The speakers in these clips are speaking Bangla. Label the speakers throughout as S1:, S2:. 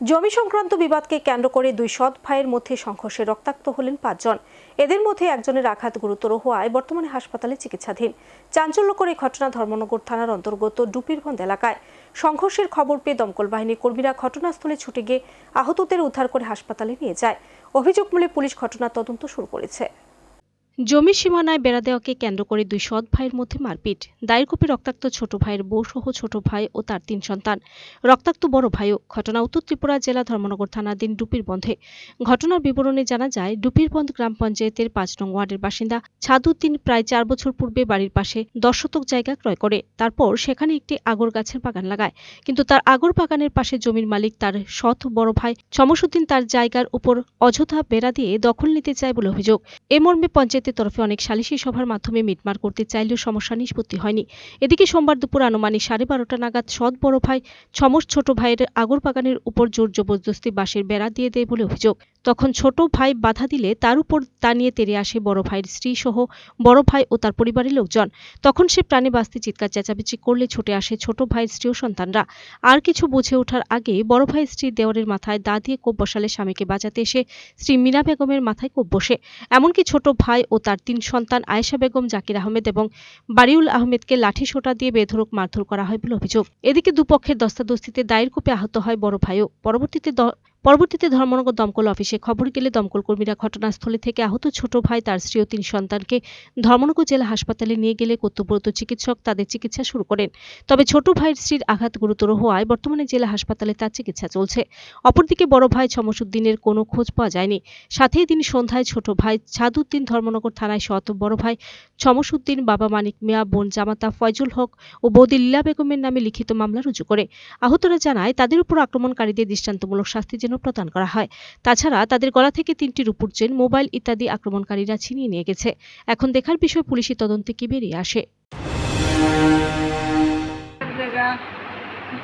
S1: জমি সংক্রান্ত বিবাদকে কেন্দ্র করে দুই সৎ ভাইয়ের মধ্যে সংঘর্ষে রক্তাক্ত হলেন পাঁচজন। এদের মধ্যে একজনের আঘাত গুরুতর হওয়ায় বর্তমানে হাসপাতালে চিকিৎসাধীন। চাঞ্চল্যকর এই ঘটনা ধর্মনগর থানার অন্তর্গত ডুপিরবন্দ এলাকায়। সংঘর্ষের খবর পেয়ে দমকল বাহিনীর কর্মীরা ঘটনাস্থলে ছুটে গিয়ে আহতদের উদ্ধার করে হাসপাতালে নিয়ে যায়। অভিযোগ মূলে পুলিশ ঘটনার তদন্ত শুরু করেছে। জমি সীমানায় বেড়া দেওয়াকে কেন্দ্র করে দুই সৎ ভাইয়ের মধ্যে মারপিট। দায়ের কপি রক্তাক্ত ছোট ভাইয়ের বউ সহ ছোট ভাই ও তার তিন সন্তান। রক্তাক্ত বড় ভাইও ঘটনা উত্তর ত্রিপুরা জেলা ধর্মনগর থানাধীন ডুপির বন্ধে। ঘটনার বিবরণে জানা যায়, ডুপির বন্ধ গ্রাম পঞ্চায়েতের পাঁচ নং ওয়ার্ডের বাসিন্দা ছাদুদ্দিন প্রায় চার বছর পূর্বে বাড়ির পাশে দশ শতক জায়গা ক্রয় করে। তারপর সেখানে একটি আগর গাছের বাগান লাগায়। কিন্তু তার আগর বাগানের পাশে জমির মালিক তার সৎ বড় ভাই শমসুদ্দিন তার জায়গার উপর অযথা বেড়া দিয়ে দখল নিতে চায় বলে অভিযোগ। এ মর্মে পঞ্চায়েতের তরফে অনেক সালিশি সভার মাধ্যমে মিটমার করতে চাইলেও সমস্যা নিষ্পত্তি হয়নি। এদিকে সোমবার দুপুর আনুমানিক সাড়ে বারোটা নাগাদ সৎ বড় ভাই ছমস ছোট ভাইয়ের আগর বাগানের উপর জোর জবরদস্তি বাঁশের বেড়া দিয়ে দেয় বলে অভিযোগ। তখন ছোট ভাই বাধা দিলে তার উপর তা নিয়ে তেড়ে আসে বড় ভাইয়ের স্ত্রী সহ বড় ভাই ও তার পরিবারের লোকজন। তখন সে প্রাণে বাঁচতে চিৎকার চেঁচামেচি করলে ছুটে আসে ছোট ভাইয়ের স্ত্রী ও সন্তানরা। আর কিছু বুঝে ওঠার আগে বড় ভাইয়ের স্ত্রী দেওয়ারের মাথায় দা দিয়ে কোপ বসালে স্বামীকে বাঁচাতে এসে স্ত্রী মিনা বেগমের মাথায় কোপ বসে। এমনকি ছোট ভাই ও তার তিন সন্তান আয়েশা বেগম, জাকির আহমেদ এবং বারিউল আহমেদকে লাঠি সোটা দিয়ে বেধরক মারধর করা হয় বলে অভিযোগ। এদিকে দুপক্ষের দস্তাদস্তিতে দায়ের কোপে আহত হয় বড় ভাইও। পরবর্তীতে পরবর্তীতে ধর্মনগর দমকল অফিসে খবর গেলে দমকল কর্মীরা ঘটনাস্থলে থেকে আহত ছোট ভাই, তার স্ত্রী ও তিন সন্তানকে ধর্মনগর জেলা হাসপাতালে নিয়ে গেলে কর্তব্যরত চিকিৎসক তাদের চিকিৎসা শুরু করেন। তবে ছোট ভাইয়ের স্ত্রীর আঘাত গুরুতর হওয়ায় বর্তমানে জেলা হাসপাতালে তার চিকিৎসা চলছে। অপরদিকে বড় ভাই ছমসুদ্দিনের কোনো খোঁজ পাওয়া যায়নি। সাথেই দিন সন্ধ্যায় ছোট ভাই ছাদুদ্দিন ধর্মনগর থানায় শত বড় ভাই ছমসুদ্দিন বাবা মানিক মিয়া, বোন জামাতা ফয়জুল হক ও বৌদি লীলা বেগমের নামে লিখিত মামলা রুজু করে। আহতরা জানায়, তাদের উপর আক্রমণকারীদের দৃষ্টান্তমূলক শাস্তি যেন প্রদান করা হয়। তাছাড়া, তাদের গলা থেকে তিনটি রূপুর চেন, মোবাইল ইত্যাদি আক্রমণকারীরা ছিনিয়ে নিয়ে গেছে। এখন দেখার বিষয় পুলিশি তদন্তে কি বেরিয়ে আসে।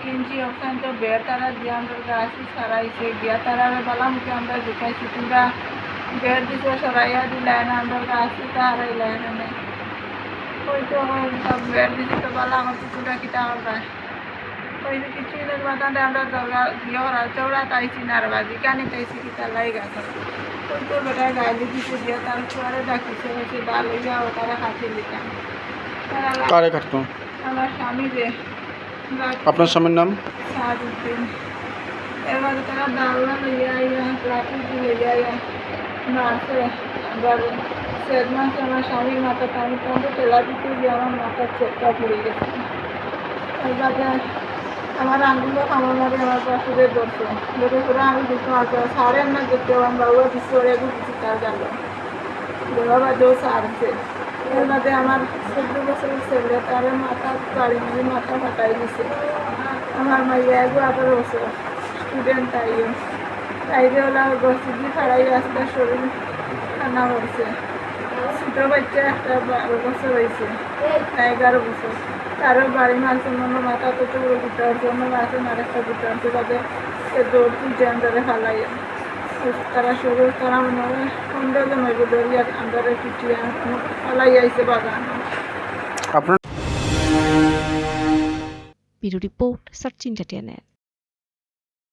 S2: কিনছি ওখান তো বের তারা দিয়ে আমরা গাছি সারাইছে গিয়া তারা বালামকে আমরা দেখাইছি, তোমরা বের দিছে সরাইয়া দিলাই না আমরা গাছি তা হারাইলাই না ওই তো ওই সব বের দিছে তো বালা আমার কুকুরা কিটা আমরা ওই যে কিছু দিনের মাথাতে আমরা দরগা দিয়ে ওরা চৌড়া তাইছি নার বাজি কানি তাইছি কিটা লাই গাছ ওই তো বেটা গালি দিছে দিয়ে তার ফুয়ারে ডাকিছে হয়েছে ডাল হইয়া ও তারা খাতে দিতাম তারা
S3: কারে কাটতো
S2: আমার স্বামী যে
S3: আপনার স্বামীর নাম
S2: সাদুদ্দিন এবার তারা দাওয়া লইয়া আইয়া লাঠি লইয়া আইয়া মাসে আবার সেদ মাসে আমার স্বামীর মাথা টানি টানি তেলা দিতে গিয়ে আমার মাথার চোখটা পড়ে গেছে। এবারে আমার আঙ্গুলো কামড় মারি আমার পাশুদের ধরছে ধরে করে আমি দিতে পারছি সাড়ে না দেখতে আমার বাবুয়া দিচ্ছে ওরে দিচ্ছি তার গেল দেওয়া বাদেও সারছে এর বাদে আমার চোদ্দ বছরের ছেলে, তার মাথা গাড়ি মেরে মাথা ফাটাই দিছে। আমার মাইয়া এগো আঠারো বছর স্টুডেন্ট তাইও তাইরে ওলা গসিদি ফাড়াই আসতে শরীর ঠান্ডা করছে। ছোটো বাচ্চা একটা বারো বছর হয়েছে এগারো বছর। তারও বাড়ি মারছে মনে মাথা তো পুরো গুটা হচ্ছে অন্য মাছে আর একটা গুটা হচ্ছে তাদের সে দৌড় তুলছে আন্দারে ফালাইয়া তারা শরীর তারা মনে হয় পনেরো জন হইব দরিয়া আন্দারে পিটিয়া ফালাই আইছে বাগান।
S3: আপনার
S1: ব্যুরো রিপোর্ট সার্চ ইন্ডিয়া